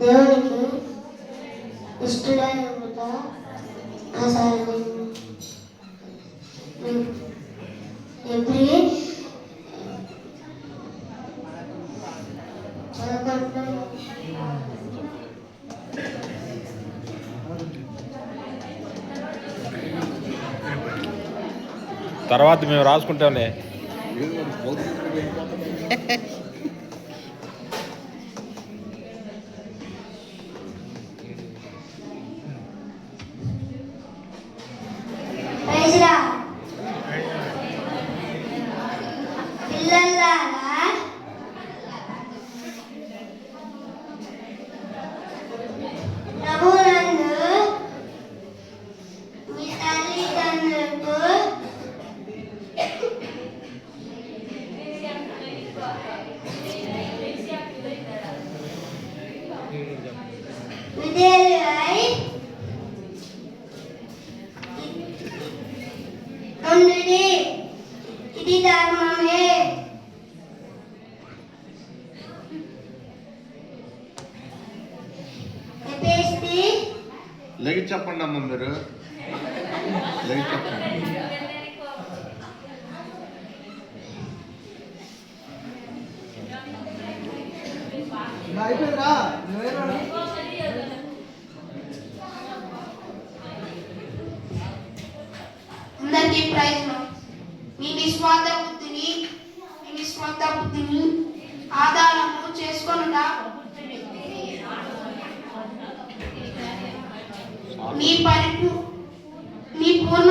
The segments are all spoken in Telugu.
దేవునికి తర్వాత మేము రాసుకుంటామే లైట్ చెప్పండి అమ్మ మీరు. లైట్ చెప్పండి. ప్రయత్నం మీ నిస్వార్థ బుద్ధిని మీ నిస్వార్థ బుద్ధిని ఆధారము చేసుకొనుట మీ పరిపూ మీ పూర్ణ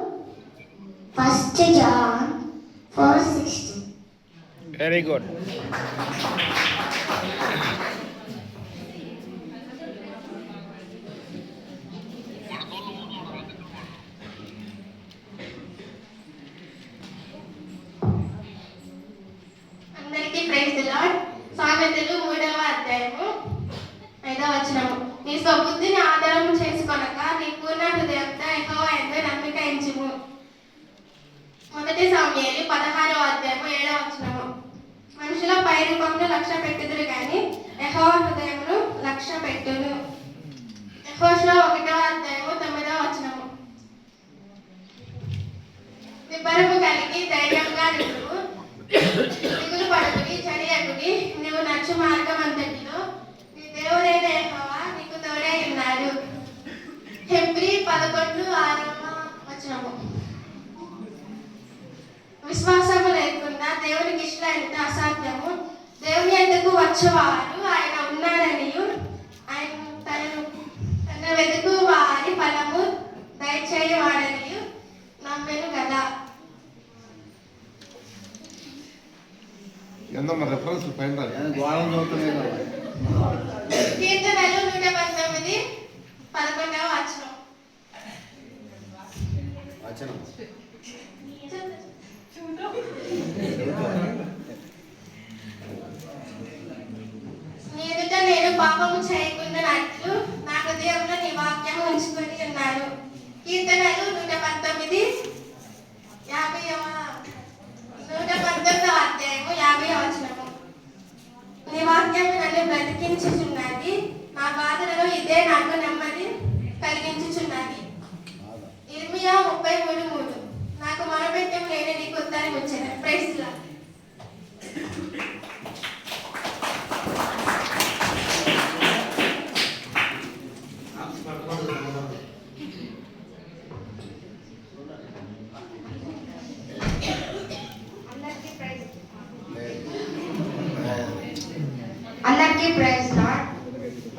వెరీ గుడ్. సామెతలు మూడవ అధ్యాయము ఐదవ వచనము. నీ స్వబుద్ధిని ఆధారం పై రూపమును లక్ష్య పెట్టుదురు కానీ యెహోవా హృదయమును లక్ష్య పెట్టును యెహోషువ ఒకటవ అధ్యాయము తొమ్మిదవ వచనము. విపరము కలిగి ధైర్యంగా నువ్వు దిగులు పడుకుని చడియకుని నువ్వు నచ్చు మార్గం అంతటిలో నీ దేవుడైన యెహోవా నీకు తోడే ఉన్నాడు. హెబ్రి పదకొండు ఆరవ వచనము. విశ్వాసము లేకుండా దేవునికి ఇష్టం ఎంత అసాధ్యము దేవుని ఎందుకు వచ్చేవారు? ఆయన ఉన్నారనియు ఆయన తనను తన వెతుకు వారి ఫలము దయచేయవాడనియు నమ్మెను కదా. ఎందమ్మా రెఫరెన్స్ పైన కీర్తనలు నూట పంతొమ్మిది పదకొండవ వచనం. వచనం నీ ఎదుట నేను పాపము చేయకుండానట్లు నా హృదయంలో నీ వాక్యం ఉంచుకొని ఉన్నాను కీర్తనలు నూట పంతొమ్మిది యాభై నూట పంతొమ్మిదవ అధ్యాయము యాభై వచనము. నీ వాక్యం నన్ను బ్రతికించుచున్నది నా బాధలలో ఇదే నాకు నెమ్మది కలిగించుచున్నది. ఇర్మియా ముప్పై మూడు మూడు. నాకు మొరపెట్టం నేను నీకు ఉత్తరం వచ్చాను ప్రైస్లా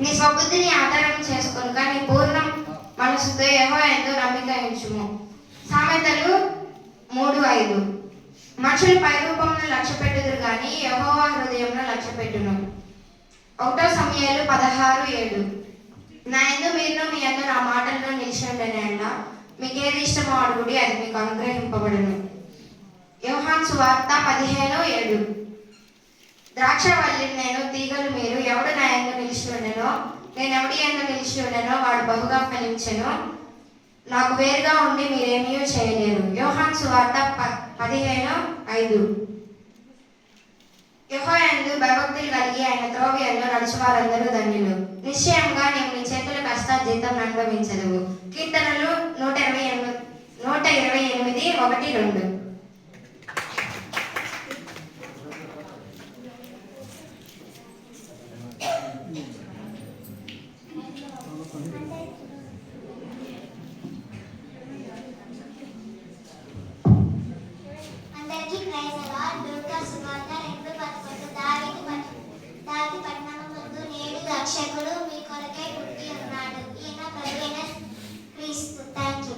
నీ స్వబుద్ధిని ఆధారం చేసుకొనుక నీ పూర్ణ మనసుతో ఏవో ఎంతో నమ్మిక ఉంచుము. సామెతలు మూడు ఐదు. మనుషులు పై రూపంలో లక్ష్య పెట్టుదురు కానీ యహోవా హృదయంలో లక్ష్య పెట్టును ఒకటో సమయాలు పదహారు ఏడు. నా ఎందు మీరు మీ ఎందు నా మాటల్లో నిలిచి ఉండనేలా మీకు ఏది ఇష్టమో అడుగుడి అది మీకు అనుగ్రహింపబడును. యోహాన్ సువార్త పదిహేను ఏడు. ద్రాక్ష వల్లిని నేను తీగలు మీరు. ఎవడు నా ఎందు నిలిచి ఉండెనో నేను ఎవడి ఎందు నిలిచి ఉండెనో వాడు బహుగా ఫలించెను. నాకు వేరుగా ఉండి మీరేమీ చేయలేరు. యోహాన్ సువార్త ప- పదిహేను ఐదు. యెహోవా యందు భయభక్తులు కలిగి ఆయన త్రోవి ఎందు నడుచు వారందరూ ధన్యులు. నిశ్చయంగా నీవు నీ చేతుల కష్ట జీతం అనుభవించదువు. కీర్తనలు నూట ఇరవై ఎనిమిది నూట ఇరవై ఎనిమిది ఒకటి రెండు. రక్షకుడు మీ కొరకై పుట్టి ఉన్నాడు. ఈయన ప్రవీణ క్రీస్తు. థ్యాంక్ యూ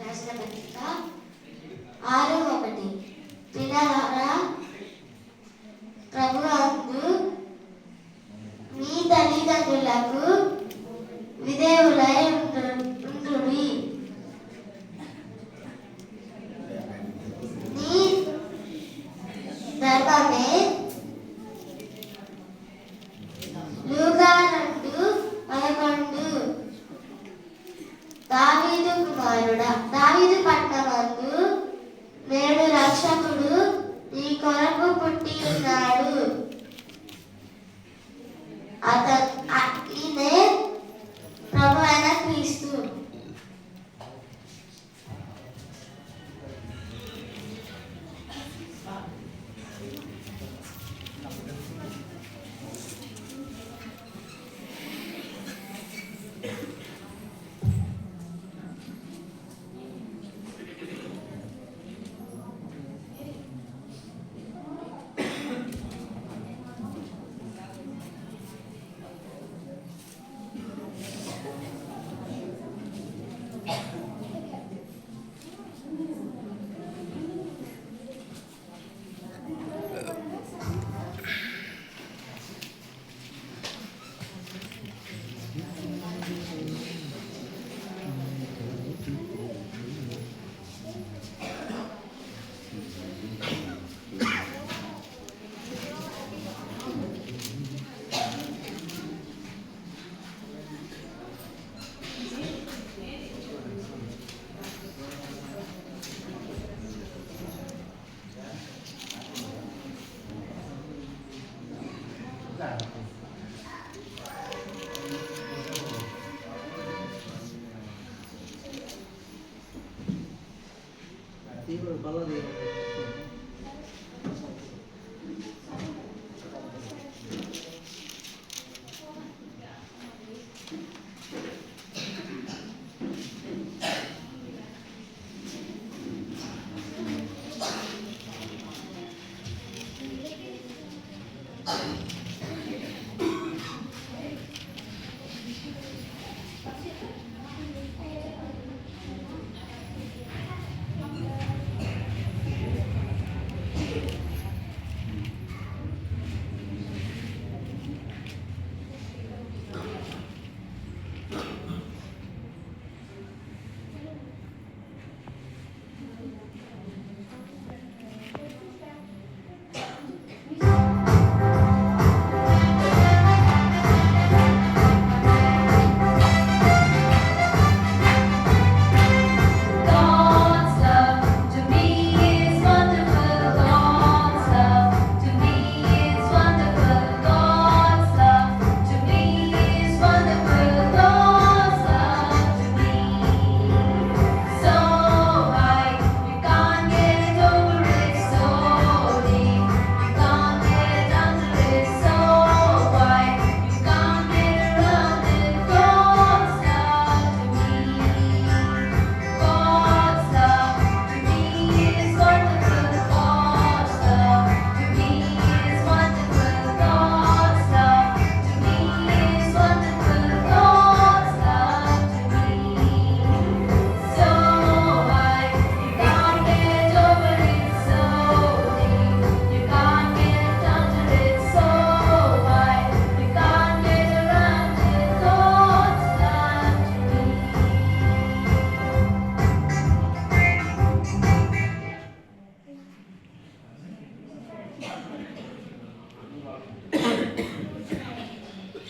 రాసిన పత్రిక ఆరు ఒకటి. పిల్లలారా ప్రభు అందు మీ తల్లిదండ్రులకు